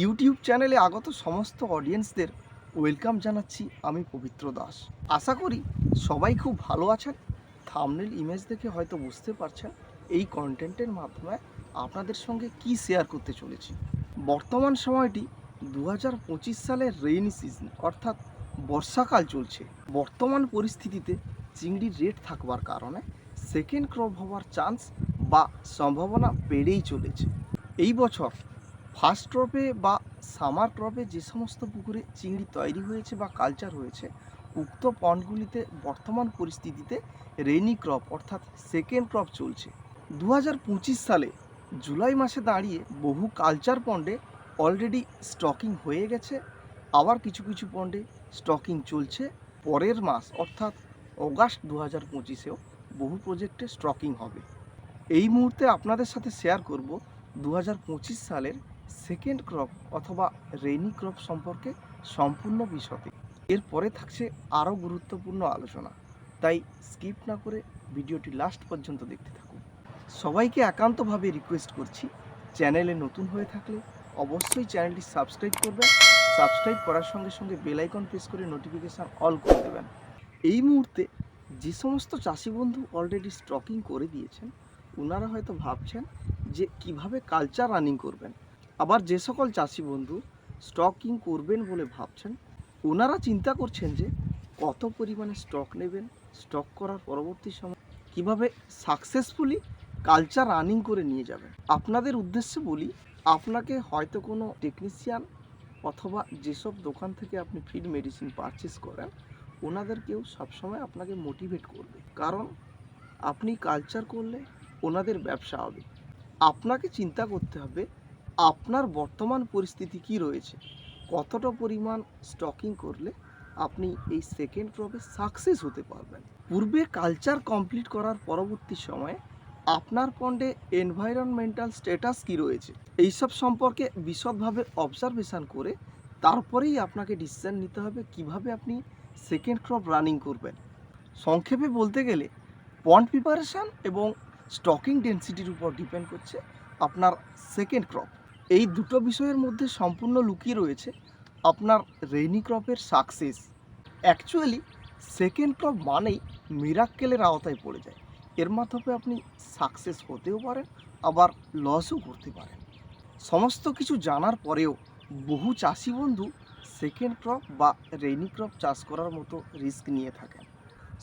YouTube চ্যানেলে আগত সমস্ত অডিয়েন্সদের ওয়েলকাম জানাচ্ছি আমি পবিত্র দাস। আশা করি সবাই খুব ভালো আছেন। থামনেল ইমেজ দেখে হয়তো বুঝতে পারছেন এই কন্টেন্টের মাধ্যমে আপনাদের সঙ্গে কি শেয়ার করতে চলেছি। বর্তমান সময়টি দু হাজার পঁচিশ সালের রেইনি সিজন অর্থাৎ বর্ষাকাল চলছে। বর্তমান পরিস্থিতিতে চিংড়ির রেট থাকবার কারণে সেকেন্ড ক্রপ হওয়ার চান্স বা সম্ভাবনা বেড়েই চলেছে। এই বছর ফার্স্ট ট্রপে বা সামার ট্রপে যে সমস্ত পুকুরে চিংড়ি তৈরি হয়েছে বা কালচার হয়েছে, উক্ত পন্ডগুলিতে বর্তমান পরিস্থিতিতে রেনি ক্রপ অর্থাৎ সেকেন্ড ক্রপ চলছে। দু হাজার পঁচিশ সালে জুলাই মাসে দাঁড়িয়ে বহু কালচার পন্ডে অলরেডি স্টকিং হয়ে গেছে, আবার কিছু কিছু পন্ডে স্টকিং চলছে। পরের মাস অর্থাৎ অগাস্ট দু হাজার পঁচিশেও বহু প্রজেক্টে স্টকিং হবে। এই মুহূর্তে আপনাদের সাথে শেয়ার করব দু হাজার পঁচিশ সালের সেকেন্ড ক্রপ অথবা রেনি ক্রপ সম্পর্কে সম্পূর্ণ বিষয়টি এরপরে থাকছে আরও গুরুত্বপূর্ণ আলোচনা। তাই স্কিপ না করে ভিডিওটি লাস্ট পর্যন্ত দেখতে থাকুন। সবাইকে একান্তভাবে রিকোয়েস্ট করছি, চ্যানেলে নতুন হয়ে থাকলে অবশ্যই চ্যানেলটি সাবস্ক্রাইব করবেন সাবস্ক্রাইব করার সঙ্গে সঙ্গে বেলাইকন প্রেস করে নোটিফিকেশান অল করে দেবেন। এই মুহূর্তে যে সমস্ত চাষি বন্ধু অলরেডি স্টকিং করে দিয়েছেন ওনারা হয়তো ভাবছেন যে কীভাবে কালচার রানিং করবেন। আবার যে সকল চাষি বন্ধু স্টকিং করবেন বলে ভাবছেন, ওনারা চিন্তা করছেন যে কত পরিমাণে স্টক নেবেন স্টক করার পরবর্তী সময় কীভাবে সাকসেসফুলি কালচার রানিং করে নিয়ে যাবেন। আপনাদের উদ্দেশ্যে বলি, আপনাকে হয়তো কোনো টেকনিশিয়ান অথবা যেসব দোকান থেকে আপনি ফিড মেডিসিন পারচেস করেন, ওনাদেরকেও সবসময় আপনাকে মোটিভেট করবে। কারণ আপনি কালচার করলে ওনাদের ব্যবসা হবে। আপনাকে চিন্তা করতে হবে আপনার বর্তমান পরিস্থিতি কি রয়েছে? কতটা পরিমাণ স্টকিং করলে আপনি এই সেকেন্ড ক্রপে সাকসেস হতে পারবেন? পূর্বে কালচার কমপ্লিট করার পরবর্তী সময়ে আপনার পণ্ডে এনভায়রনমেন্টাল স্ট্যাটাস কি রয়েছে? এইসব সম্পর্কে বিশদভাবে অবজারভেশন করে তারপরেই আপনাকে ডিসিশন নিতে হবে কীভাবে আপনি সেকেন্ড ক্রপ রানিং করবেন। সংক্ষেপে বলতে গেলে পন্ড প্রিপারেশন এবং স্টকিং ডেন্সিটির উপর ডিপেন্ড করছে আপনার সেকেন্ড ক্রপ এই দুটো বিষয়ের মধ্যে সম্পূর্ণ লুকিয়ে রয়েছে আপনার রেনি ক্রপের সাকসেস অ্যাকচুয়ালি সেকেন্ড ক্রপ মানেই মিরাক্কেলের আওতায় পড়ে যায়। এর মাধ্যমে আপনি সাকসেস হতেও পারেন, আবার লসও করতে পারেন। সমস্ত কিছু জানার পরেও বহু চাষি বন্ধু সেকেন্ড ক্রপ বা রেনি ক্রপ চাষ করার মতো রিস্ক নিয়ে থাকেন।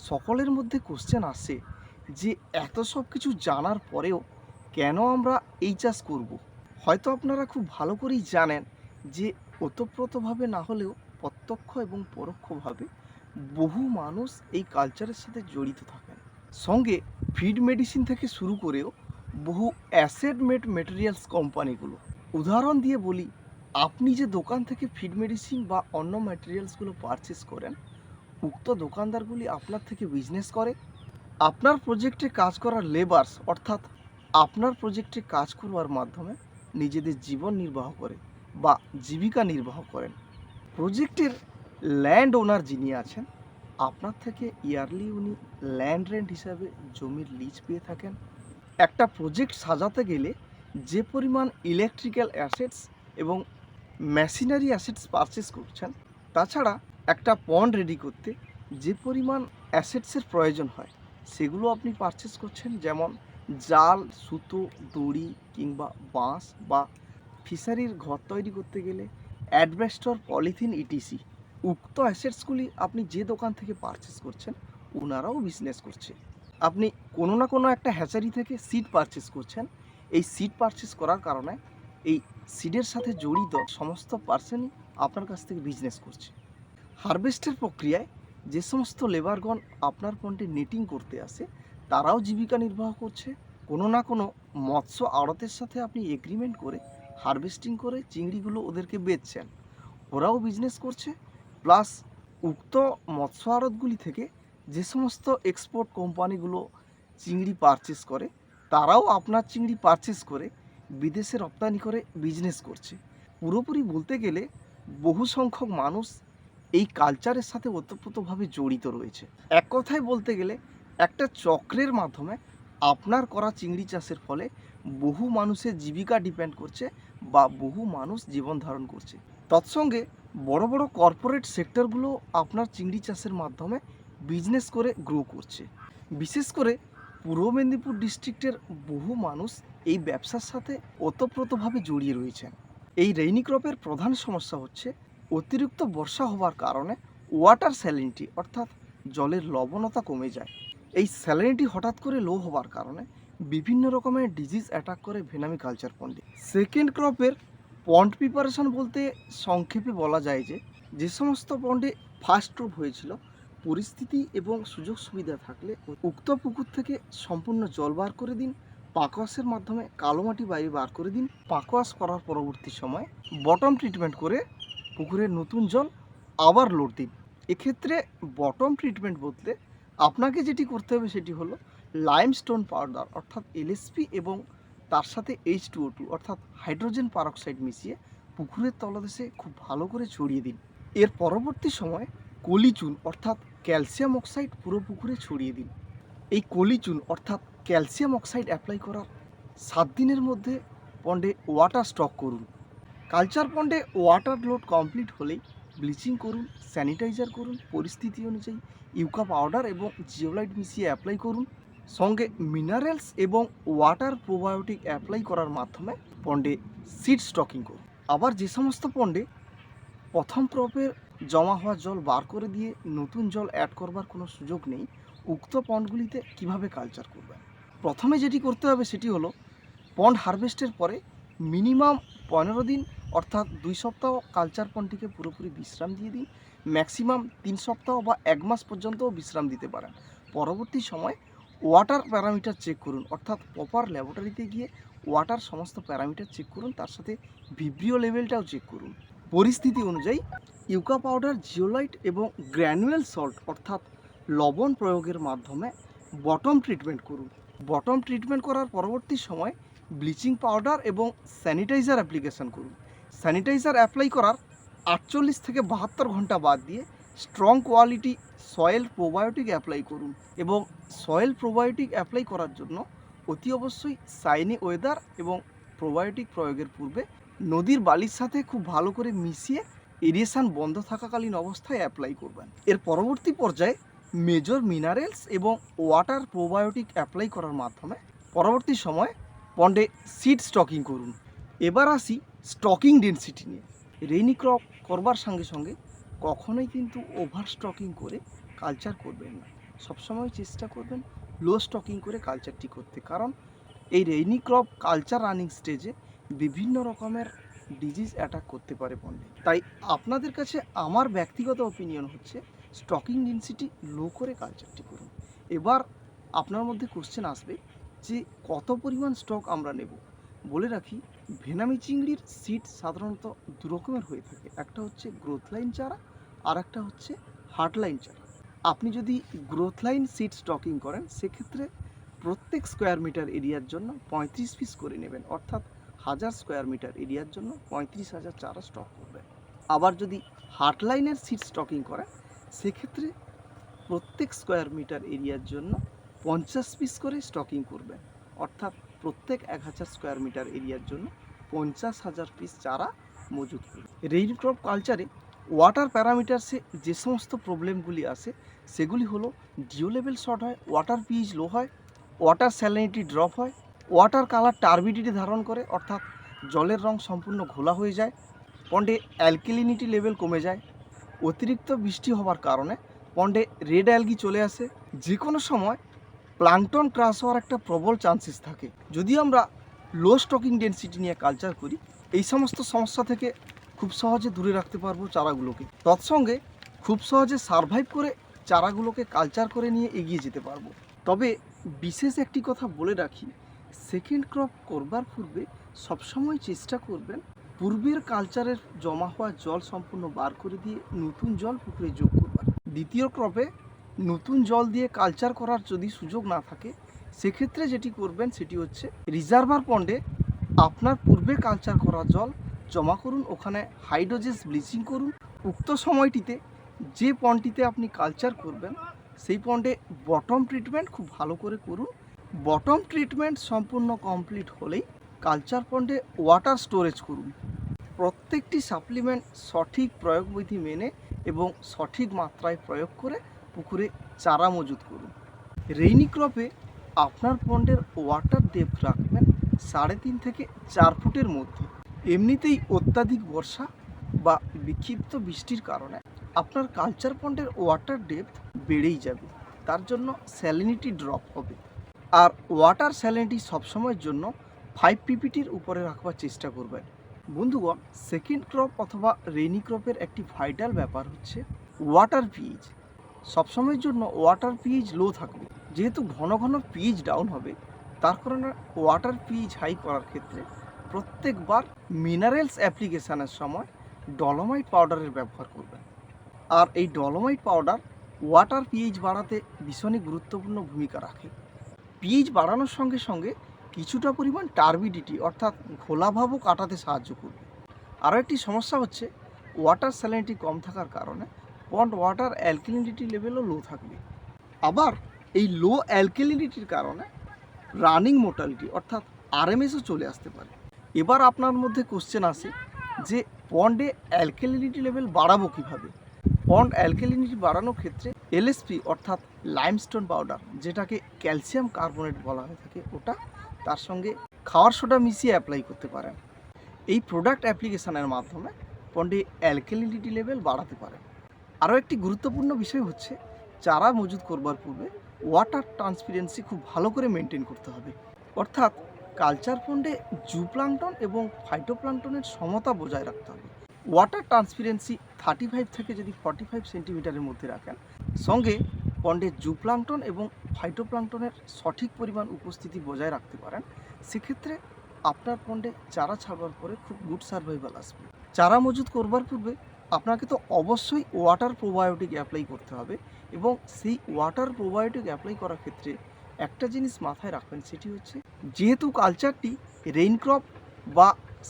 সকলের মধ্যে কোশ্চেন আসে যে, এত সব কিছু জানার পরেও কেন আমরা এই চাষ করব। হয়তো আপনারা খুব ভালো করেই জানেন যে ওতপ্রোতভাবে না হলেও প্রত্যক্ষ এবং পরোক্ষভাবে বহু মানুষ এই কালচারের সাথে জড়িত থাকেন। সঙ্গে ফিড মেডিসিন থেকে শুরু করেও বহু অ্যাসেড মেড মেটেরিয়ালস কোম্পানিগুলো উদাহরণ দিয়ে বলি, আপনি যে দোকান থেকে ফিড মেডিসিন বা অন্য ম্যাটেরিয়ালসগুলো পারচেস করেন, উক্ত দোকানদারগুলি আপনার থেকে বিজনেস করে। আপনার প্রজেক্টে কাজ করার লেবার্স অর্থাৎ আপনার প্রজেক্টে কাজ করবার মাধ্যমে নিজেদের জীবন নির্বাহ করে বা জীবিকা নির্বাহ করেন। প্রজেক্টের ল্যান্ড ওনার যিনি আছেন, আপনার থেকে ইয়ারলি উনি ল্যান্ড রেন্ট হিসাবে জমির লিজ পেয়ে থাকেন। একটা প্রজেক্ট সাজাতে গেলে যে পরিমাণ ইলেকট্রিক্যাল অ্যাসেটস এবং মেশিনারি অ্যাসেটস পারচেস করছেন, তাছাড়া একটা পন্ড রেডি করতে যে পরিমাণ অ্যাসেটসের প্রয়োজন হয়, সেগুলো আপনি পারচেস করছেন। যেমন জাল, সুতো, দড়ি কিংবা বাঁশ বা ফিশারির ঘর তৈরি করতে গেলে অ্যাডভেস্টর পলিথিন ইটিসি। উক্ত অ্যাসেটসগুলি আপনি যে দোকান থেকে পারচেস করছেন, ওনারাও বিজনেস করছে। আপনি কোনো না কোনো একটা হ্যাচারি থেকে সিড পারচেস করছেন। এই সিড পারচেস করার কারণে এই সিডের সাথে জড়িত সমস্ত পার্সনই আপনার কাছ থেকে বিজনেস করছে। হারভেস্টের প্রক্রিয়ায় যে সমস্ত লেবারগণ আপনার পণ্যে নেটিং করতে আসে তারাও জীবিকা নির্বাহ করছে। কোনো না কোনো মৎস্য আড়তের সাথে আপনি এগ্রিমেন্ট করে হারভেস্টিং করে চিংড়িগুলো ওদেরকে বেচছেন। ওরাও বিজনেস করছে। প্লাস উক্ত মৎস্য আড়তগুলি থেকে যে সমস্ত এক্সপোর্ট কোম্পানিগুলো চিংড়ি পারচেস করে, তারাও আপনার চিংড়ি পারচেস করে বিদেশে রপ্তানি করে বিজনেস করছে। পুরোপুরি বলতে গেলে বহু সংখ্যক মানুষ এই কালচারের সাথে ওতপ্রোতভাবে জড়িত রয়েছে। এক কথায় বলতে গেলে একটা চক্রের মাধ্যমে আপনার করা চিংড়ি চাষের ফলে বহু মানুষের জীবিকা ডিপেন্ড করছে বা বহু মানুষ জীবন ধারণ করছে। তৎসঙ্গে বড় বড় কর্পোরেট সেক্টরগুলো আপনার চিংড়ি চাষের মাধ্যমে বিজনেস করে গ্রো করছে। বিশেষ করে পূর্ব মেদিনীপুর ডিস্ট্রিক্টের বহু মানুষ এই ব্যবসার সাথে ওতপ্রোতভাবে জড়িয়ে রয়েছেন। এই রেইনি ক্রপের প্রধান সমস্যা হচ্ছে অতিরিক্ত বর্ষা হওয়ার কারণে ওয়াটার স্যালিনিটি অর্থাৎ জলের লবণতা কমে যায়। এই স্যালিনিটি হঠাৎ করে লো হওয়ার কারণে বিভিন্ন রকমের ডিজিজ অ্যাটাক করে ভেনামি কালচার পন্ডে সেকেন্ড ক্রপের পন্ড প্রিপারেশন বলতে সংক্ষেপে বলা যায় যে যে সমস্ত পন্ডে ফার্স্ট ক্রপ হয়েছিল, পরিস্থিতি এবং সুযোগ সুবিধা থাকলে উক্ত পুকুর থেকে সম্পূর্ণ জল বার করে দিন, পাকোয়াশের মাধ্যমে কালো মাটি বাইরে বার করে দিন, পাকোয়াশ করার পরবর্তী সময় বটম ট্রিটমেন্ট করে পুকুরের নতুন জল আবার লোড দিন। এক্ষেত্রে বটম ট্রিটমেন্ট বলতে আপনাকে যেটি করতে হবে সেটি হলো লাইমস্টোন পাউডার অর্থাৎ এলএসপি এবং তার সাথে এইচ টু টু অর্থাৎ হাইড্রোজেন পারক্সাইড মিশিয়ে পুকুরের তলদেশে খুব ভালো করে ছড়িয়ে দিন। এর পরবর্তী সময় কলিচুন অর্থাৎ ক্যালসিয়াম অক্সাইড পুরো পুকুরে ছড়িয়ে দিন। এই কলিচুন অর্থাৎ ক্যালসিয়াম অক্সাইড অ্যাপ্লাই করার সাত দিনের মধ্যে পন্ডে ওয়াটার স্টক করুন। কালচার পন্ডে ওয়াটার লোড কমপ্লিট হলেই ব্লিচিং করুন, স্যানিটাইজার করুন, পরিস্থিতি অনুযায়ী ইউকা পাউডার এবং জিওলাইট মিশিয়ে অ্যাপ্লাই করুন। সঙ্গে মিনারেলস এবং ওয়াটার প্রোবায়োটিক অ্যাপ্লাই করার মাধ্যমে পণ্ডে সিড স্টকিং করুন। আবার যে সমস্ত পণ্ডে প্রথম ক্রপের জমা হওয়া জল বার করে দিয়ে নতুন জল অ্যাড করবার কোনো সুযোগ নেই, উক্ত পন্ডগুলিতে কীভাবে কালচার করবেন? প্রথমে যেটি করতে হবে সেটি হলো পন্ড হারভেস্টের পরে মিনিমাম পনেরো দিন অর্থাৎ দুই সপ্তাহ কালচার পন্ডটিকে পুরোপুরি বিশ্রাম দিয়ে দিন। ম্যাক্সিমাম তিন সপ্তাহ বা এক মাস পর্যন্তও বিশ্রাম দিতে পারেন। পরবর্তী সময় ওয়াটার প্যারামিটার চেক করুন। অর্থাৎ প্রপার ল্যাবরেটরিতে গিয়ে ওয়াটার সমস্ত প্যারামিটার চেক করুন। তার সাথে ভিব্রিও লেভেলটাও চেক করুন। পরিস্থিতি অনুযায়ী ইউকা পাউডার জিওলাইট এবং গ্র্যানুয়েল সল্ট অর্থাৎ লবণ প্রয়োগের মাধ্যমে বটম ট্রিটমেন্ট করুন। বটম ট্রিটমেন্ট করার পরবর্তী সময় ব্লিচিং পাউডার এবং স্যানিটাইজার অ্যাপ্লিকেশন করুন। স্যানিটাইজার অ্যাপ্লাই করার আটচল্লিশ থেকে বাহাত্তর ঘণ্টা বাদ দিয়ে strong quality soil probiotic apply করুন এবং সয়েল প্রোবায়োটিক অ্যাপ্লাই করার জন্য অতি অবশ্যই সাইনি ওয়েদার এবং প্রোবায়োটিক প্রয়োগের পূর্বে নদীর বালির সাথে খুব ভালো করে মিশিয়ে এরিয়েশন বন্ধ থাকাকালীন অবস্থায় অ্যাপ্লাই করবেন। এর পরবর্তী পর্যায়ে মেজর মিনারেলস এবং ওয়াটার প্রোবায়োটিক অ্যাপ্লাই করার মাধ্যমে পরবর্তী সময় পন্ডে সিড স্টকিং করুন। এবার আসি স্টকিং ডেন্সিটি নিয়ে। রেইনি ক্রপ করবার সঙ্গে সঙ্গে কখনোই কিন্তু ওভার স্টকিং করে কালচার করবেন না। সবসময় চেষ্টা করবেন লো স্টকিং করে কালচারটি করতে। কারণ এই রেইনি ক্রপ কালচার রানিং স্টেজে বিভিন্ন রকমের ডিজিজ অ্যাটাক করতে পারে পণ্যে তাই আপনাদের কাছে আমার ব্যক্তিগত ওপিনিয়ন হচ্ছে, স্টকিং ডেন্সিটি লো করে কালচারটি করুন। এবার আপনার মধ্যে কোশ্চেন আসবে যে কত পরিমাণ স্টক আমরা নেব? বলে রাখি ভেনামি চিংড়ির সিড সাধারণত দু রকমের হয়ে থাকে। একটা হচ্ছে গ্রোথ লাইন চারা, আর একটা হচ্ছে হার্ট লাইন চারা। আপনি যদি গ্রোথ লাইন সিড স্টকিং করেন, সেক্ষেত্রে প্রত্যেক স্কোয়ার মিটার এরিয়ার জন্য পঁয়ত্রিশ পিস করে নেবেন। অর্থাৎ হাজার স্কোয়ার মিটার এরিয়ার জন্য পঁয়ত্রিশ হাজার চারা স্টক করবেন। আবার যদি হার্ট লাইনের সিড স্টকিং করেন, সেক্ষেত্রে প্রত্যেক স্কোয়ার মিটার এরিয়ার জন্য পঞ্চাশ পিস করে স্টকিং করবেন। অর্থাৎ প্রত্যেক এক হাজার স্কোয়ার মিটার এরিয়ার জন্য পঞ্চাশ হাজার পিস চারা মজুত করবে রেইন ক্রপ কালচারে ওয়াটার প্যারামিটারসে যে সমস্ত প্রবলেমগুলি আসে সেগুলি হলো জিও লেভেল শর্ট হয় ওয়াটার পিএইচ লো হয় ওয়াটার স্যালিনিটি ড্রপ হয় ওয়াটার কালার টার্বিডিটি ধারণ করে, অর্থাৎ জলের রং সম্পূর্ণ ঘোলা হয়ে যায় পন্ডে অ্যালকেলিনিটি লেভেল কমে যায়, অতিরিক্ত বৃষ্টি হওয়ার কারণে পন্ডে রেড অ্যালগি চলে আসে যে কোনো সময় প্লাংটন ক্রাশ হওয়ার একটা প্রবল চান্সেস থাকে। যদি আমরা লো স্টকিং ডেন্সিটি নিয়ে কালচার করি, এই সমস্ত সমস্যা থেকে খুব সহজে দূরে রাখতে পারব চারাগুলোকে। তৎসঙ্গে খুব সহজে সারভাইভ করে চারাগুলোকে কালচার করে নিয়ে এগিয়ে যেতে পারব। তবে বিশেষ একটি কথা বলে রাখি সেকেন্ড ক্রপ করবার পূর্বে সবসময় চেষ্টা করবেন পূর্বের কালচারের জমা হওয়া জল সম্পূর্ণ বার করে দিয়ে নতুন জল পুকুরে যোগ করবার। দ্বিতীয় ক্রপে নতুন জল দিয়ে কালচার করার যদি সুযোগ না থাকে, সেক্ষেত্রে যেটি করবেন সেটি হচ্ছে রিজার্ভার পন্ডে আপনার পূর্বে কালচার করা জল জমা করুন, ওখানে হাইড্রোজেস ব্লিচিং করুন। উক্ত সময়টিতে যে পন্ডটিতে আপনি কালচার করবেন, সেই পন্ডে বটম ট্রিটমেন্ট খুব ভালো করে করুন। বটম ট্রিটমেন্ট সম্পূর্ণ কমপ্লিট হলেই কালচার পন্ডে ওয়াটার স্টোরেজ করুন। প্রত্যেকটি সাপ্লিমেন্ট সঠিক প্রয়োগবিধি মেনে এবং সঠিক মাত্রায় প্রয়োগ করে পুকুরে চারা মজুত করুন। রেইনি ক্রপে আপনার পন্ডের ওয়াটার ডেপথ রাখবেন সাড়ে তিন থেকে চার ফুটের মধ্যে। এমনিতেই অত্যাধিক বর্ষা বা বিক্ষিপ্ত বৃষ্টির কারণে আপনার কালচার পন্ডের ওয়াটার ডেপথ বেড়েই যাবে। তার জন্য স্যালিনিটি ড্রপ হবে। আর ওয়াটার স্যালিনিটি সবসময়ের জন্য ফাইভ পিপিটির উপরে রাখবার চেষ্টা করবেন। বন্ধুগণ, সেকেন্ড ক্রপ অথবা রেনি ক্রপের একটি ভাইটাল ব্যাপার হচ্ছে ওয়াটার পিএইচ সবসময়ের জন্য ওয়াটার পিএইচ লো থাকবে। যেহেতু ঘন ঘন পিএইচ ডাউন হবে, তার কারণে ওয়াটার পিএইচ হাই করার ক্ষেত্রে প্রত্যেকবার মিনারেলস অ্যাপ্লিকেশানের সময় ডলোমাইট পাউডারের ব্যবহার করবেন। আর এই ডলোমাইট পাউডার ওয়াটার পিএইচ বাড়াতে ভীষণই গুরুত্বপূর্ণ ভূমিকা রাখে। পিএইচ বাড়ানোর সঙ্গে সঙ্গে কিছুটা পরিমাণ টার্বিডিটি অর্থাৎ ঘোলাভাবও কাটাতে সাহায্য করবে। আরও একটি সমস্যা হচ্ছে ওয়াটার স্যালিনিটি কম থাকার কারণে পন্ড ওয়াটার অ্যালকেলিনিটি লেভেলও লো থাকবে। আবার এই লো অ্যালকেলিনিটির কারণে রানিং মোটালিটি অর্থাৎ আরএমএসও চলে আসতে পারে। এবার আপনার মধ্যে কোশ্চেন আসে যে পন্ডে অ্যালকেলিনিটি লেভেল বাড়াবো কীভাবে? পন্ড অ্যালকেলিনিটি বাড়ানোর ক্ষেত্রে এলএসপি অর্থাৎ লাইমস্টোন পাউডার যেটাকে ক্যালসিয়াম কার্বোনেট বলা হয়ে থাকে, ওটা তার সঙ্গে খাওয়ার সোডা মিশিয়ে অ্যাপ্লাই করতে পারেন। এই প্রোডাক্ট অ্যাপ্লিকেশনের মাধ্যমে পন্ডে অ্যালকেলিনিটি লেভেল বাড়াতে পারেন। আরও একটি গুরুত্বপূর্ণ বিষয় হচ্ছে, চারা মজুত করবার পূর্বে ওয়াটার ট্রান্সপিরেন্সি খুব ভালো করে মেনটেন করতে হবে। অর্থাৎ কালচার পন্ডে জুপ্লাংটন এবং ফাইটোপ্লাংটনের সমতা বজায় রাখতে হবে। ওয়াটার ট্রান্সপিরেন্সি থার্টি ফাইভ থেকে যদি ফর্টি ফাইভ সেন্টিমিটারের মধ্যে রাখেন, সঙ্গে পন্ডে জুপ্লাংটন এবং ফাইটোপ্লাংটনের সঠিক পরিমাণ উপস্থিতি বজায় রাখতে পারেন, সেক্ষেত্রে আপনার পন্ডে চারা ছাড়বার পরে খুব গুড সার্ভাইভাল আসবে। চারা মজুত করবার পূর্বে আপনাকে তো অবশ্যই ওয়াটার প্রোবায়োটিক অ্যাপ্লাই করতে হবে এবং সেই ওয়াটার প্রোবায়োটিক অ্যাপ্লাই করার ক্ষেত্রে একটা জিনিস মাথায় রাখবেন, সেটি হচ্ছে যেহেতু কালচারটি রেইন ক্রপ বা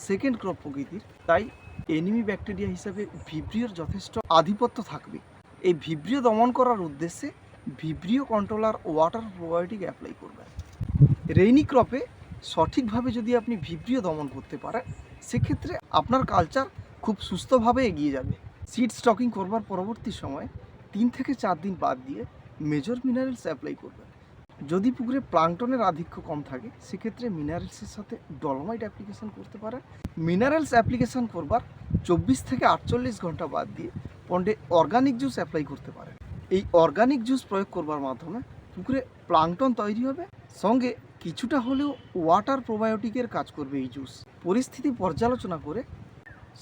সেকেন্ড ক্রপ প্রকৃতির, তাই এনিমি ব্যাকটেরিয়া হিসাবে ভিব্রিওর যথেষ্ট আধিপত্য থাকবে। এই ভিব্রিও দমন করার উদ্দেশ্যে Vibrio controller water probiotic apply করবেন। রেইনি ক্রপে সঠিকভাবে যদি আপনি ভিব্রিও দমন করতে পারেন, সেক্ষেত্রে আপনার কালচার খুব সুস্থভাবে এগিয়ে যাবে। সিড স্টকিং করবার পরবর্তী সময়ে তিন থেকে চার দিন বাদ দিয়ে মেজর মিনারেলস অ্যাপ্লাই করবেন। যদি পুকুরে প্লাংটনের আধিক্য কম থাকে, সেক্ষেত্রে মিনারেলসের সাথে ডলোমাইট অ্যাপ্লিকেশন করতে পারেন। মিনারেলস অ্যাপ্লিকেশন করবার চব্বিশ থেকে আটচল্লিশ ঘণ্টা বাদ দিয়ে পন্ডে অর্গানিক জুস অ্যাপ্লাই করতে পারেন। এই অর্গানিক জুস প্রয়োগ করবার মাধ্যমে পুকুরে প্লাংটন তৈরি হবে। সঙ্গে কিছুটা হলেও ওয়াটার প্রোবায়োটিকের কাজ করবে এই জুস পরিস্থিতি পর্যালোচনা করে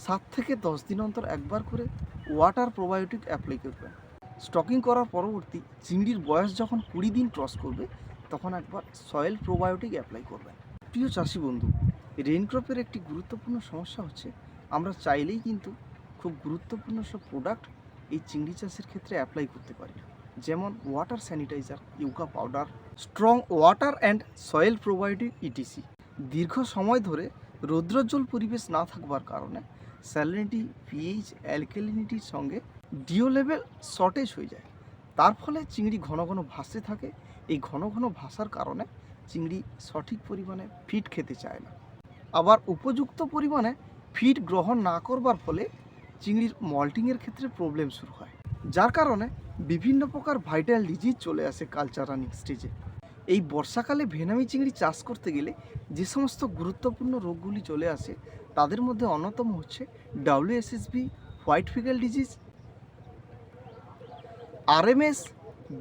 সাত থেকে দশ দিন অন্তর একবার করে ওয়াটার প্রোবায়োটিক অ্যাপ্লাই করবেন। স্টকিং করার পরবর্তী চিংড়ির বয়স যখন কুড়ি দিন ক্রস করবে, তখন একবার সয়েল প্রোবায়োটিক অ্যাপ্লাই করবেন। প্রিয় চাষি বন্ধু রেইনক্রপের একটি গুরুত্বপূর্ণ সমস্যা হচ্ছে, আমরা চাইলেই কিন্তু খুব গুরুত্বপূর্ণ সব প্রোডাক্ট এই চিংড়ি চাষের ক্ষেত্রে অ্যাপ্লাই করতে পারি যেমন water sanitizer yucca powder strong water and soil probiotic etc দীর্ঘ সময় ধরে রৌদ্রোজ্জ্বল পরিবেশ না থাকবার কারণে স্যালিনিটি পিএইচ অ্যালকেলিনিটির সঙ্গে ডিও লেভেল শর্টেজ হয়ে যায়। তার ফলে চিংড়ি ঘন ঘন ভাসতে থাকে। এই ঘন ঘন ভাসার কারণে চিংড়ি সঠিক পরিমাণে ফিড খেতে চায় না। আবার উপযুক্ত পরিমাণে ফিড গ্রহণ না করবার ফলে চিংড়ির মল্টিংয়ের ক্ষেত্রে প্রবলেম শুরু হয়। যার কারণে বিভিন্ন প্রকার ভাইটাল ডিজিজ চলে আসে কালচার রানিং স্টেজে এই বর্ষাকালে ভেনামি চিংড়ি চাষ করতে গেলে যে সমস্ত গুরুত্বপূর্ণ রোগগুলি চলে আসে, তাদের মধ্যে অন্যতম হচ্ছে WSSB white faecal disease RMS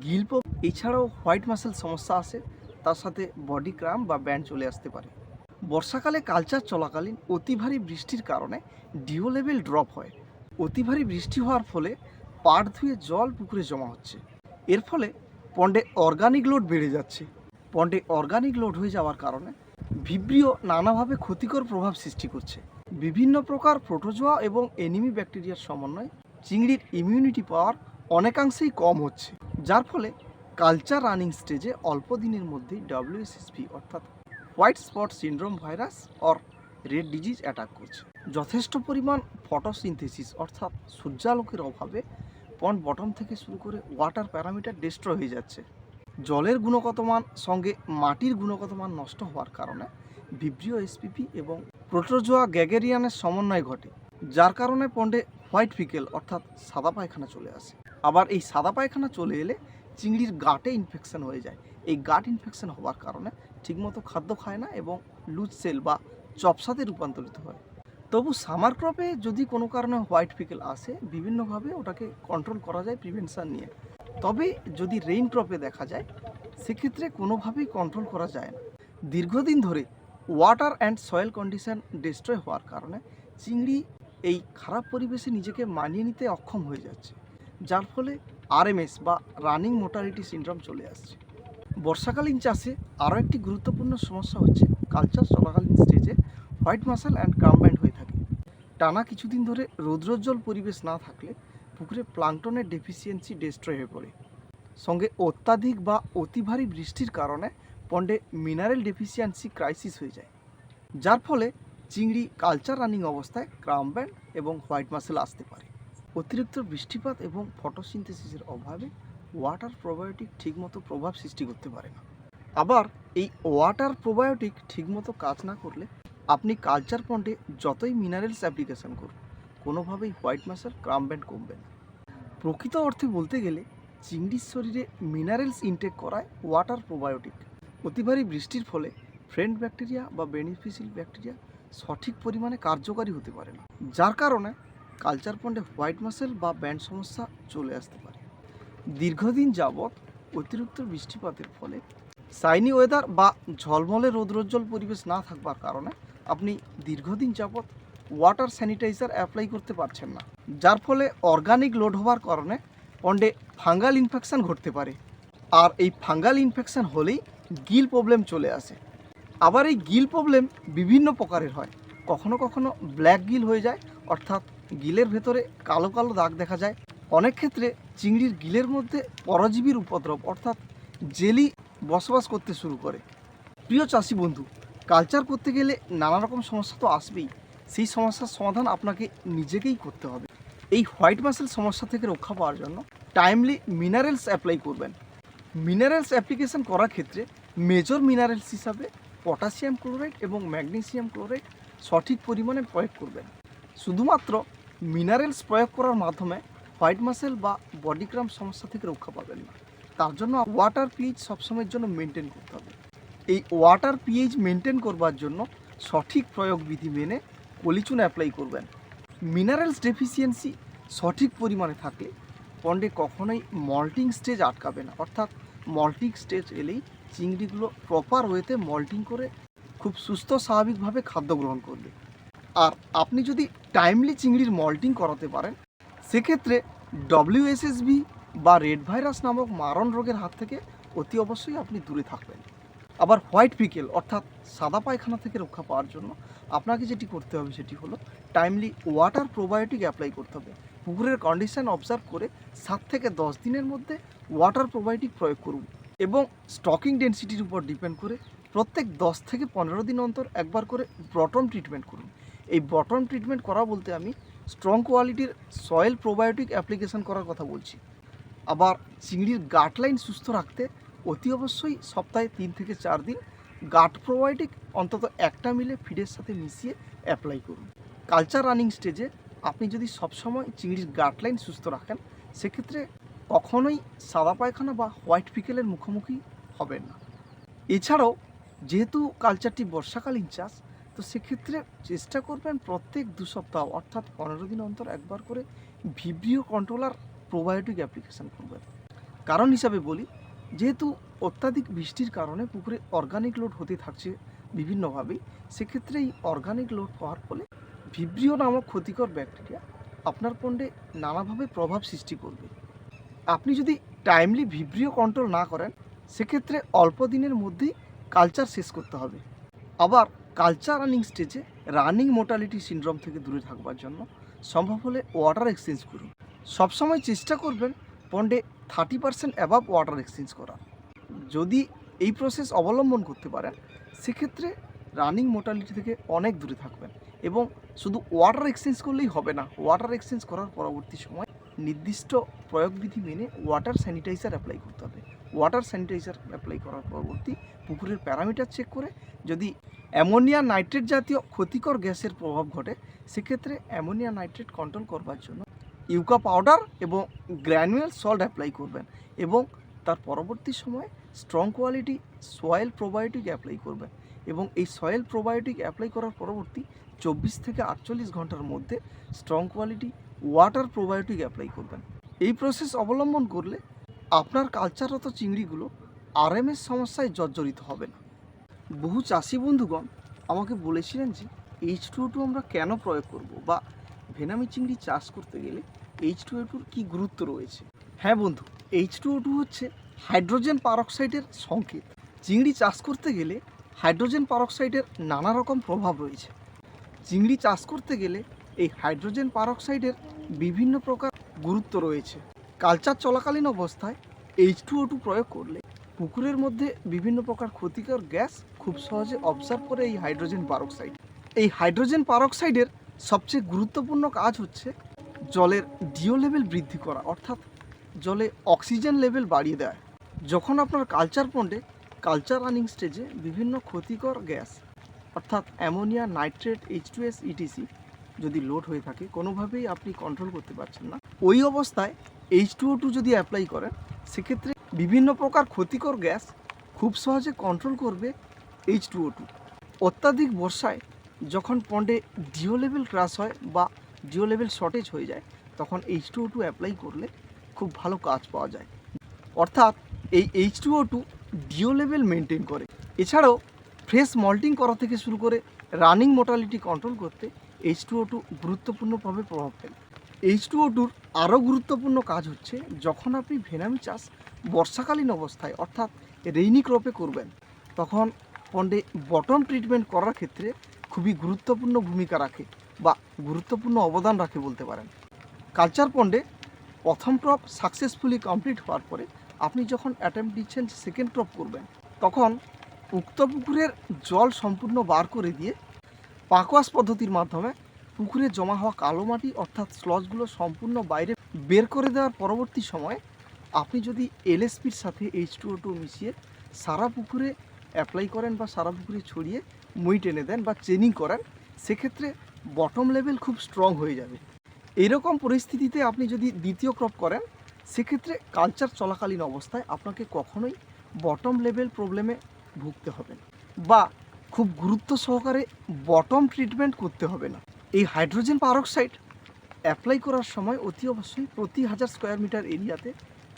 গিলপো, এছাড়াও হোয়াইট মাসেল সমস্যা আসে তার সাথে বডি ক্রাম বা ব্যান্ড চলে আসতে পারে। বর্ষাকালে কালচার চলাকালীন অতি ভারী বৃষ্টির কারণে ডিও লেভেল ড্রপ হয়। অতি ভারী বৃষ্টি হওয়ার ফলে পাট ধুয়ে জল পুকুরে জমা হচ্ছে। এর ফলে পন্ডে অর্গানিক লোড বেড়ে যাচ্ছে। পন্ডে অর্গানিক লোড হয়ে যাওয়ার কারণে ভিব্রিও নানাভাবে ক্ষতিকর প্রভাব সৃষ্টি করছে। বিভিন্ন প্রকার প্রোটোজোয়া এবং এনিমি ব্যাকটেরিয়ার সমন্বয়ে চিংড়ির ইমিউনিটি পাওয়ার অনেকাংশেই কম হচ্ছে, যার ফলে কালচার রানিং স্টেজে অল্প দিনের মধ্যেই ডাব্লিউএসএসপি অর্থাৎ white spot syndrome virus or red disease attack করছে। যথেষ্ট পরিমাণ ফটোসিনথেসিস অর্থাৎ সূর্যালোকের অভাবে পন্ড বটম থেকে শুরু করে ওয়াটার প্যারামিটার ডিস্ট্রয় হয়ে যাচ্ছে। জলের গুণগত মান সঙ্গে মাটির গুণগত মান নষ্ট হওয়ার কারণে ভিব্রিও এসপিপি এবং প্রোটোজোয়া গ্যাগেরিয়ানের সমন্বয় ঘটে, যার কারণে পন্ডে হোয়াইট ফিকেল অর্থাৎ সাদা পায়খানা চলে আসে। আবার এই সাদা পায়খানা চলে এলে চিংড়ির গাটে ইনফেকশন হয়ে যায়। এই গাট ইনফেকশন হওয়ার কারণে ঠিকমতো খাদ্য খায় না এবং লুজ সেল বা চপসাতে রূপান্তরিত হয়। তবু সামার ক্রপে যদি কোনো কারণে হোয়াইট ফিকেল আসে, বিভিন্নভাবে ওটাকে কন্ট্রোল করা যায় প্রিভেনশন নিয়ে। তবে যদি রেইন ক্রপে দেখা যায়, সেক্ষেত্রে কোনোভাবেই কন্ট্রোল করা যায় না। দীর্ঘদিন ধরে water and soil condition destroy হওয়ার কারণে চিংড়ি এই খারাপ পরিবেশে নিজেকে মানিয়ে নিতে অক্ষম হয়ে যাচ্ছে, যার ফলে আরএমএস বা রানিং মোটালিটি সিনড্রোম চলে আসছে। বর্ষাকালীন চাষে আরও একটি গুরুত্বপূর্ণ সমস্যা হচ্ছে কালচার চলাকালীন স্টেজে হোয়াইট মাসাল অ্যান্ড থাকে টানা কিছুদিন ধরে রৌদ্রোজ্জ্বল পরিবেশ না থাকলে পুকুরে প্লাঙ্কটনের ডেফিসিয়েন্সি ডেস্ট্রয় হয়ে পড়ে। সঙ্গে অত্যাধিক বা অতি ভারী বৃষ্টির কারণে পন্ডে মিনারেল ডেফিসিয়েন্সি ক্রাইসিস হয়ে যায়। যার ফলে চিংড়ি কালচার রানিং অবস্থায় ক্রাম ব্যান্ড এবং হোয়াইট মাসেল আসতে পারে। অতিরিক্ত বৃষ্টিপাত এবং ফটোসিনথেসিসের অভাবে ওয়াটার প্রোবায়োটিক ঠিকমতো প্রভাব সৃষ্টি করতে পারে না। আবার এই ওয়াটার প্রোবায়োটিক ঠিকমতো কাজ না করলে আপনি কালচার পন্ডে যতই মিনারেলস অ্যাপ্লিকেশন করুন, কোনোভাবেই হোয়াইট মাসেল ক্রাম ব্যান্ড কমবে না প্রকৃত অর্থে বলতে গেলে, চিংড়ির শরীরে মিনারেলস ইনটেক করায় ওয়াটার প্রোবায়োটিক অতিভারী বৃষ্টির ফলে ফ্রেন্ড ব্যাকটেরিয়া বা বেনিফিশিয়াল ব্যাকটেরিয়া সঠিক পরিমাণে কার্যকারী হতে পারে না, যার কারণে কালচার পন্ডে হোয়াইট মাসেল বা ব্যান্ড সমস্যা চলে আসতে পারে। দীর্ঘদিন যাবৎ অতিরিক্ত বৃষ্টিপাতের ফলে সাইনি ওয়েদার বা ঝলমলে রৌদ্রোজ্জ্বল পরিবেশ না থাকবার কারণে আপনি দীর্ঘদিন যাবৎ ওয়াটার স্যানিটাইজার অ্যাপ্লাই করতে পারছেন না, যার ফলে অর্গানিক লোড হওয়ার কারণে পন্ডে ফাঙ্গাল ইনফেকশন ঘটতে পারে। আর এই ফাঙ্গাল ইনফেকশন হলেই গিল প্রবলেম চলে আসে। আবার এই গিল প্রবলেম বিভিন্ন প্রকারের হয়। কখনো কখনো ব্ল্যাক গিল হয়ে যায়, অর্থাৎ গিলের ভেতরে কালো কালো দাগ দেখা যায়। অনেক ক্ষেত্রে চিংড়ির গিলের মধ্যে পরজীবীর উপদ্রব, অর্থাৎ জেলি বসবাস করতে শুরু করে। প্রিয় চাষি বন্ধু কালচার করতে গেলে নানা রকম সমস্যা তো আসবেই। সেই সমস্যার সমাধান আপনাকে নিজেকেই করতে হবে। এই হোয়াইট মাসেল সমস্যা থেকে রক্ষা পাওয়ার জন্য টাইমলি মিনারেলস অ্যাপ্লাই করবেন। মিনারেলস অ্যাপ্লিকেশন করার ক্ষেত্রে মেজর মিনারেলস হিসাবে পটাশিয়াম ক্লোরাইড এবং ম্যাগনেসিয়াম ক্লোরাইড সঠিক পরিমাণে প্রয়োগ করবেন। শুধুমাত্র মিনারেলস প্রয়োগ করার মাধ্যমে হোয়াইট মাসেল বা বডি ক্রাম সমস্যা থেকে রক্ষা পাবেন না। তার জন্য ওয়াটার পিচ সবসময়ের জন্য মেনটেন করতে হবে। এই ওয়াটার পিএইচ মেনটেন করবার জন্য সঠিক প্রয়োগ বিধি মেনে কলিচুন অ্যাপ্লাই করবেন। মিনারেলস ডেফিসিয়েন্সি সঠিক পরিমাণে থাকলে পন্ডে কখনোই মল্টিং স্টেজ আটকাবে না। অর্থাৎ মল্টিং স্টেজ এলেই চিংড়িগুলো প্রপার ওয়েতে মল্টিং করে খুব সুস্থ স্বাভাবিকভাবে খাদ্য গ্রহণ করবে। আর আপনি যদি টাইমলি চিংড়ির মল্টিং করাতে পারেন, সেক্ষেত্রে ডব্লিউএসএসবি বা রেড ভাইরাস নামক মারণ রোগের হাত থেকে অতি অবশ্যই আপনি দূরে থাকবেন। আবার হোয়াইট পিকেল, অর্থাৎ সাদা পায়খানা থেকে রক্ষা পাওয়ার জন্য আপনাকে যেটি করতে হবে সেটি হলো টাইমলি ওয়াটার প্রোবায়োটিক অ্যাপ্লাই করতে হবে। পুকুরের কন্ডিশন অবজার্ভ করে সাত থেকে দশ দিনের মধ্যে ওয়াটার প্রোবায়োটিক প্রয়োগ করুন এবং স্টকিং ডেন্সিটির উপর ডিপেন্ড করে প্রত্যেক দশ থেকে পনেরো দিন অন্তর একবার করে বটম ট্রিটমেন্ট করুন। এই বটম ট্রিটমেন্ট করা বলতে আমি স্ট্রং কোয়ালিটির সয়েল প্রোবায়োটিক অ্যাপ্লিকেশন করার কথা বলছি। আবার চিংড়ির গাটলাইন সুস্থ রাখতে অতি অবশ্যই সপ্তাহে তিন থেকে চার দিন গাট প্রোবায়োটিক অন্তত একটা মিলে ফিডের সাথে মিশিয়ে অ্যাপ্লাই করুন। কালচার রানিং স্টেজে আপনি যদি সবসময় চিংড়ির গাটলাইন সুস্থ রাখেন, সেক্ষেত্রে কখনোই সাদা পায়খানা বা হোয়াইট পিকেলের মুখোমুখি হবেন না। এছাড়াও, যেহেতু কালচারটি বর্ষাকালীন চাষ, তো সেক্ষেত্রে চেষ্টা করবেন প্রত্যেক দু সপ্তাহ অর্থাৎ পনেরো দিন অন্তর একবার করে ভিব্রিও কন্ট্রোলার প্রোবায়োটিক অ্যাপ্লিকেশন করবেন। কারণ হিসাবে বলি যেহেতু অত্যাধিক বৃষ্টির কারণে পুকুরে অর্গানিক লোড হতে থাকছে বিভিন্নভাবেই সেক্ষেত্রে এই অর্গানিক লোড হওয়ার ফলে ভিব্রিও নামক ক্ষতিকর ব্যাকটেরিয়া আপনার পণ্ডে নানাভাবে প্রভাব সৃষ্টি করবে। আপনি যদি টাইমলি ভিব্রিও কন্ট্রোল না করেন, সেক্ষেত্রে অল্প দিনের মধ্যেই কালচার শেষ করতে হবে। আবার কালচার রানিং স্টেজে রানিং মোটালিটি সিনড্রোম থেকে দূরে থাকবার জন্য সম্ভব হলে ওয়াটার এক্সচেঞ্জ করুন। সবসময় চেষ্টা করবেন পন্ডে thirty percent above water exchange করার যদি এই প্রসেস অবলম্বন করতে পারেন, সেক্ষেত্রে রানিং মোটালিটি থেকে অনেক দূরে থাকবেন এবং শুধু ওয়াটার এক্সচেঞ্জ করলেই হবে না, ওয়াটার এক্সচেঞ্জ করার পরবর্তী সময় নির্দিষ্ট প্রয়োগবিধি মেনে ওয়াটার স্যানিটাইজার অ্যাপ্লাই করতে হবে। ওয়াটার স্যানিটাইজার অ্যাপ্লাই করার পরবর্তী পুকুরের প্যারামিটার চেক করে যদি অ্যামোনিয়া নাইট্রেট জাতীয় ক্ষতিকর গ্যাসের প্রভাব ঘটে, সেক্ষেত্রে অ্যামোনিয়া নাইট্রেট কন্ট্রোল করবার জন্য ইউকা পাউডার এবং গ্র্যানুয়াল সল্ট অ্যাপ্লাই করবেন এবং তার পরবর্তী সময়ে strong quality soil probiotic apply করবেন এবং এই সয়েল প্রোবায়োটিক অ্যাপ্লাই করার পরবর্তী চব্বিশ থেকে আটচল্লিশ ঘণ্টার মধ্যে strong quality water probiotic apply করবেন। এই প্রসেস অবলম্বন করলে আপনার কালচাররত চিংড়িগুলো আরএমএস সমস্যায় জর্জরিত হবে না। বহু চাষি বন্ধুগণ আমাকে বলেছিলেন যে এইচ টু আমরা কেন প্রয়োগ করব বা ভেনামি চিংড়ি চাষ করতে গেলে এইচ টু টুর কী গুরুত্ব রয়েছে? হ্যাঁ বন্ধু এইচ টু টু হচ্ছে হাইড্রোজেন পারক্সাইডের সংকেত। চিংড়ি চাষ করতে গেলে হাইড্রোজেন পারক্সাইডের নানা রকম প্রভাব রয়েছে। চিংড়ি চাষ করতে গেলে এই হাইড্রোজেন পারক্সাইডের বিভিন্ন প্রকার গুরুত্ব রয়েছে। কালচার চলাকালীন অবস্থায় এইচ টু টু প্রয়োগ করলে পুকুরের মধ্যে বিভিন্ন প্রকার ক্ষতিকর গ্যাস খুব সহজে অবজার্ভ করে এই হাইড্রোজেন পারক্সাইড। এই হাইড্রোজেন পারক্সাইডের সবচেয়ে গুরুত্বপূর্ণ কাজ হচ্ছে জলের ডিও লেভেল বৃদ্ধি করা, অর্থাৎ জলে অক্সিজেন লেভেল বাড়িয়ে দেয় যখন আপনার কালচার পন্ডে কালচার রানিং স্টেজে বিভিন্ন ক্ষতিকর গ্যাস অর্থাৎ ammonia nitrate H two S etc যদি লোড হয়ে থাকে, কোনোভাবেই আপনি কন্ট্রোল করতে পারছেন না। ওই অবস্থায় এইচ টু ও টু যদি অ্যাপ্লাই করেন, সেক্ষেত্রে বিভিন্ন প্রকার ক্ষতিকর গ্যাস খুব সহজে কন্ট্রোল করবে এইচ টু ও টু অত্যাধিক বর্ষায় যখন পন্ডে ডিও লেভেল ক্রাশ হয় বা ডিও লেভেল শর্টেজ হয়ে যায়, তখন এইচ টু টু অ্যাপ্লাই করলে খুব ভালো কাজ পাওয়া যায়। অর্থাৎ এই H two two DO level maintain করে। এছাড়াও ফ্রেশ মল্টিং করা থেকে শুরু করে রানিং মোটালিটি কন্ট্রোল করতে এইচ টু ও টু গুরুত্বপূর্ণভাবে প্রভাব ফেলে। এইচ টু ও টুর আরও গুরুত্বপূর্ণ কাজ হচ্ছে যখন আপনি ভেনামি চাষ বর্ষাকালীন অবস্থায়, অর্থাৎ রেইনি ক্রপে করবেন, তখন পন্ডে বটম ট্রিটমেন্ট করার ক্ষেত্রে খুবই গুরুত্বপূর্ণ ভূমিকা রাখে বা গুরুত্বপূর্ণ অবদান রাখে বলতে পারেন। কালচার পন্ডে প্রথম ক্রপ সাকসেসফুলি কমপ্লিট হওয়ার পরে আপনি যখন অ্যাটেম্প দিচ্ছেন সেকেন্ড ক্রপ করবেন, তখন উক্ত পুকুরের জল সম্পূর্ণ বার করে দিয়ে পাকওয়াশ পদ্ধতির মাধ্যমে পুকুরে জমা হওয়া কালো মাটি অর্থাৎ স্লজগুলো সম্পূর্ণ বাইরে বের করে দেওয়ার পরবর্তী সময়ে আপনি যদি এলএসপির সাথে এইচ টু মিশিয়ে সারা পুকুরে অ্যাপ্লাই করেন বা সারা পুকুরে ছড়িয়ে মই টেনে দেন বা চেনিং করেন, সেক্ষেত্রে বটম লেভেল খুব স্ট্রং হয়ে যাবে। এরকম পরিস্থিতিতে আপনি যদি দ্বিতীয় ক্রপ করেন, সেক্ষেত্রে কালচার চলাকালীন অবস্থায় আপনাকে কখনোই বটম লেভেল প্রবলেমে ভুগতে হবে না বা খুব গুরুত্ব সহকারে বটম ট্রিটমেন্ট করতে হবে না। এই হাইড্রোজেন পারক্সাইড অ্যাপ্লাই করার সময় অতি অবশ্যই প্রতি হাজার স্কোয়ার মিটার এরিয়াতে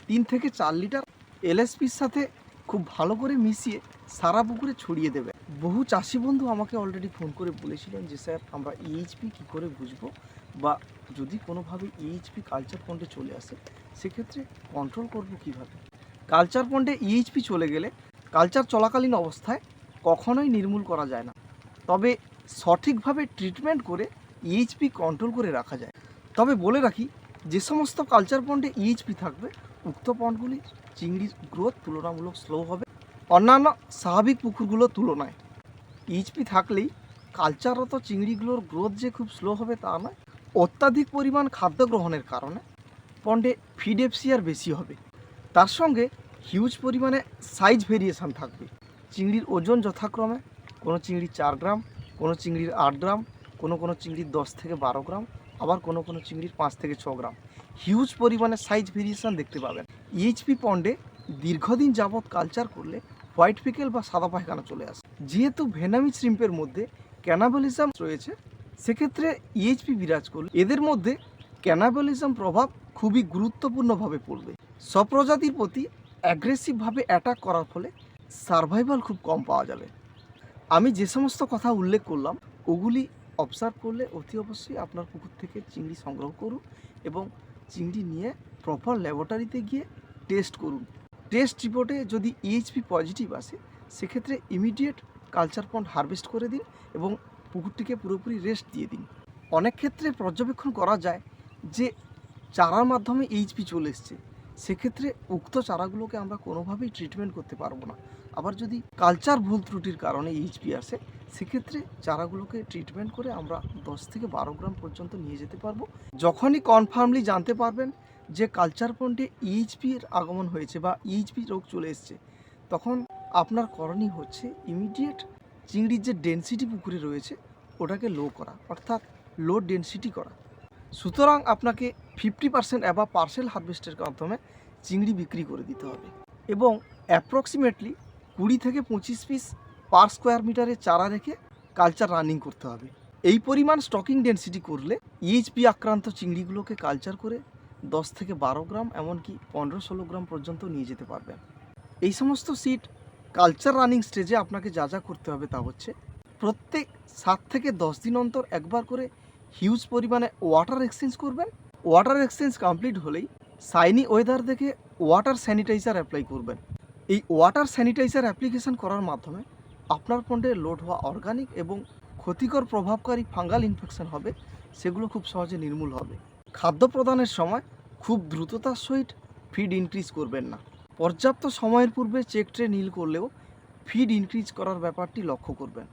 তিন থেকে চার লিটার এলএসপির সাথে খুব ভালো করে মিশিয়ে সারা পুকুরে ছড়িয়ে দেবে। বহু চাষি বন্ধু আমাকে অলরেডি ফোন করে বলেছিলেন যে, স্যার, আমরা ইএইচপি কী করে বুঝব? বা যদি কোনোভাবে ইএইচপি কালচার পন্ডে চলে আসে, সেক্ষেত্রে কন্ট্রোল করব কীভাবে? কালচার পন্ডে ইএইচপি চলে গেলে কালচার চলাকালীন অবস্থায় কখনোই নির্মূল করা যায় না। তবে সঠিকভাবে ট্রিটমেন্ট করে ইএইচপি কন্ট্রোল করে রাখা যায়। তবে বলে রাখি, যে সমস্ত কালচার পন্ডে ইএইচপি থাকবে, উক্ত পন্ডগুলি চিংড়ির গ্রোথ তুলনামূলক স্লো হবে। অন্যান্য স্বাভাবিক পুকুরগুলোর তুলনায়। ইএইচপি থাকলেই কালচাররত চিংড়িগুলোর গ্রোথ যে খুব স্লো হবে তা নয়, অত্যাধিক পরিমাণ খাদ্য গ্রহণের কারণে পন্ডে ফিড এফসিআর বেশি হবে। তার সঙ্গে হিউজ পরিমাণে সাইজ ভেরিয়েশান থাকবে। চিংড়ির ওজন যথাক্রমে, কোনো চিংড়ির চার গ্রাম, কোনো চিংড়ির আট গ্রাম, কোনো কোনো চিংড়ির দশ থেকে বারো গ্রাম, আবার কোনো কোনো চিংড়ির পাঁচ থেকে ছ গ্রাম। হিউজ পরিমাণে সাইজ ভেরিয়েশান দেখতে পাবেন। ইএইচপি পন্ডে দীর্ঘদিন যাবৎ কালচার করলে হোয়াইট পিকেল বা সাদা পায়খানা চলে আসে। যেহেতু ভেনামি শ্রিম্পের মধ্যে ক্যানাবলিজম রয়েছে, সেক্ষেত্রে ইএইচপি বিরাজ করলে এদের মধ্যে ক্যানাবলিজম প্রভাব খুবই গুরুত্বপূর্ণভাবে পড়বে। সব প্রজাতির প্রতি অ্যাগ্রেসিভভাবে অ্যাটাক করার ফলে সার্ভাইভাল খুব কম পাওয়া যাবে। আমি যে সমস্ত কথা উল্লেখ করলাম, ওগুলি অবজার্ভ করলে অতি অবশ্যই আপনার পুকুর থেকে চিংড়ি সংগ্রহ করুন এবং চিংড়ি নিয়ে প্রপার ল্যাবরেটরিতে গিয়ে টেস্ট করুন। টেস্ট রিপোর্টে যদি ইএইচপি পজিটিভ আসে, সেক্ষেত্রে ইমিডিয়েট কালচার পন্ড হারভেস্ট করে দিন এবং পুকুরটিকে পুরোপুরি রেস্ট দিয়ে দিন। অনেক ক্ষেত্রে পর্যবেক্ষণ করা যায় যে চারার মাধ্যমে এইচপি চলে এসছে, সেক্ষেত্রে উক্ত চারাগুলোকে আমরা কোনোভাবেই ট্রিটমেন্ট করতে পারব না। আবার যদি কালচার ভুল ত্রুটির কারণে এইচপি আসে সেক্ষেত্রে চারাগুলোকে ট্রিটমেন্ট করে আমরা দশ থেকে বারো গ্রাম পর্যন্ত নিয়ে যেতে পারব। যখনই কনফার্মলি জানতে পারবেন যে কালচার পন্ডে ইএইচপির আগমন হয়েছে বা ইএইচপি রোগ চলে এসছে, তখন আপনার করণীয় হচ্ছে ইমিডিয়েট চিংড়ির যে ডেনসিটি পুকুরে রয়েছে, ওটাকে লো করা, অর্থাৎ লো ডেনসিটি করা। সুতরাং আপনাকে ফিফটি পার্সেন্ট অ্যাবা পার্সেল হারভেস্টের মাধ্যমে চিংড়ি বিক্রি করে দিতে হবে। এবং অ্যাপ্রক্সিমেটলি কুড়ি থেকে পঁচিশ পিস পার স্কোয়ার মিটারে চারা রেখে কালচার রানিং করতে হবে। এই পরিমাণ স্টকিং ডেনসিটি করলে ইএইচপি আক্রান্ত চিংড়িগুলোকে কালচার করে দশ থেকে বারো গ্রাম, এমনকি পনেরো ষোলো গ্রাম পর্যন্ত নিয়ে যেতে পারবেন। এই সমস্ত সিট কালচার রানিং স্টেজে আপনাকে যা যা করতে হবে তা হচ্ছে প্রত্যেক সাত থেকে দশ দিন অন্তর একবার করে হিউজ পরিমাণে ওয়াটার এক্সচেঞ্জ করবেন। ওয়াটার এক্সচেঞ্জ কমপ্লিট হলেই সাইনি ওয়েদার দেখে ওয়াটার স্যানিটাইজার অ্যাপ্লাই করবেন। এই ওয়াটার স্যানিটাইজার অ্যাপ্লিকেশন করার মাধ্যমে আপনার পন্ডে লোড হওয়া অর্গানিক এবং ক্ষতিকর প্রভাবকারী ফাঙ্গাল ইনফেকশন হবে, সেগুলো খুব সহজে নির্মূল হবে। খাদ্য প্রদানের সময় খুব দ্রুততার সহিত ফিড ইনক্রিজ করবেন না। পর্যাপ্ত সময়ের পূর্বে চেক ট্রে নীল করলেও ফিড ইনক্রিজ করার ব্যাপারটি লক্ষ্য করবেন।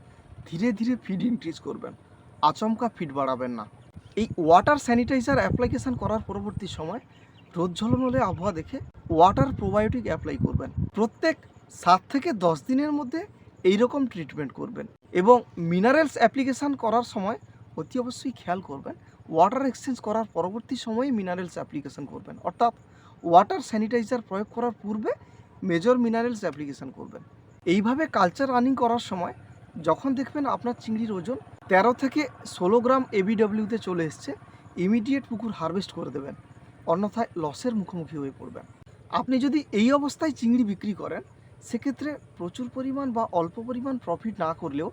ধীরে ধীরে ফিড ইনক্রিজ করবেন, আচমকা ফিড বাড়াবেন না। এই ওয়াটার স্যানিটাইজার অ্যাপ্লিকেশন করার পরবর্তী সময় রোদ ঝলমলে আবহাওয়া দেখে ওয়াটার প্রোবায়োটিক অ্যাপ্লাই করবেন। প্রত্যেক সাত থেকে দশ দিনের মধ্যে এই রকম ট্রিটমেন্ট করবেন। এবং মিনারেলস অ্যাপ্লিকেশান করার সময় অতি অবশ্যই খেয়াল করবেন ওয়াটার এক্সচেঞ্জ করার পরবর্তী সময়ে মিনারেলস অ্যাপ্লিকেশন করবেন। অর্থাৎ ওয়াটার স্যানিটাইজার প্রয়োগ করার পূর্বে মেজর মিনারেলস অ্যাপ্লিকেশন করবেন। এইভাবে কালচার রানিং করার সময় যখন দেখবেন আপনার চিংড়ির ওজন তেরো থেকে ষোলো গ্রাম এবিডব্লিউতে চলে এসছে ইমিডিয়েট পুকুর হারভেস্ট করে দেবেন। অন্যথায় লসের মুখোমুখি হয়ে পড়বেন। আপনি যদি এই অবস্থায় চিংড়ি বিক্রি করেন সেক্ষেত্রে প্রচুর পরিমাণ বা অল্প পরিমাণ প্রফিট না করলেও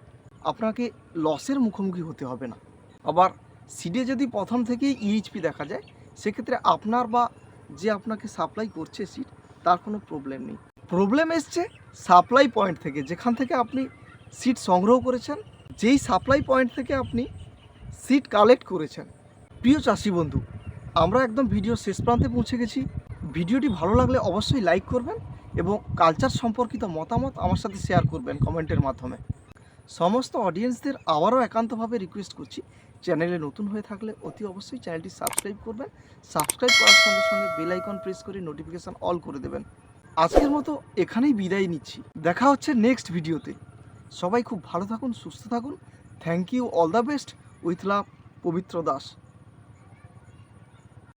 আপনাকে লসের মুখোমুখি হতে হবে না। আবার সিডে যদি প্রথম থেকেই ইএইচপি দেখা যায়, সেক্ষেত্রে আপনার বা যে আপনাকে সাপ্লাই করছে সিট তার কোনো প্রবলেম নেই। প্রবলেম এসছে সাপ্লাই পয়েন্ট থেকে, যেখান থেকে আপনি সিট সংগ্রহ করেছেন, যেই সাপ্লাই পয়েন্ট থেকে আপনি সিট কালেক্ট করেছেন। প্রিয় চাষি বন্ধু, আমরা একদম ভিডিও শেষ প্রান্তে পৌঁছে গেছি। ভিডিওটি ভালো লাগলে অবশ্যই লাইক করবেন এবং কালচার সম্পর্কিত মতামত আমার সাথে শেয়ার করবেন কমেন্টের মাধ্যমে। সমস্ত অডিয়েন্সদের আবারও একান্তভাবে রিকোয়েস্ট করছি চ্যানেলে নতুন হয়ে থাকলে অতি অবশ্যই চ্যানেলটি সাবস্ক্রাইব করবেন। সাবস্ক্রাইব করার সঙ্গে সঙ্গে বেল আইকন প্রেস করে নোটিফিকেশান অল করে দেবেন। আজকের মতো এখানেই বিদায় নিচ্ছি। দেখা হচ্ছে নেক্সট ভিডিওতে সবাই খুব ভালো থাকুন, সুস্থ থাকুন। Thank you all the best with love Pabitra Das.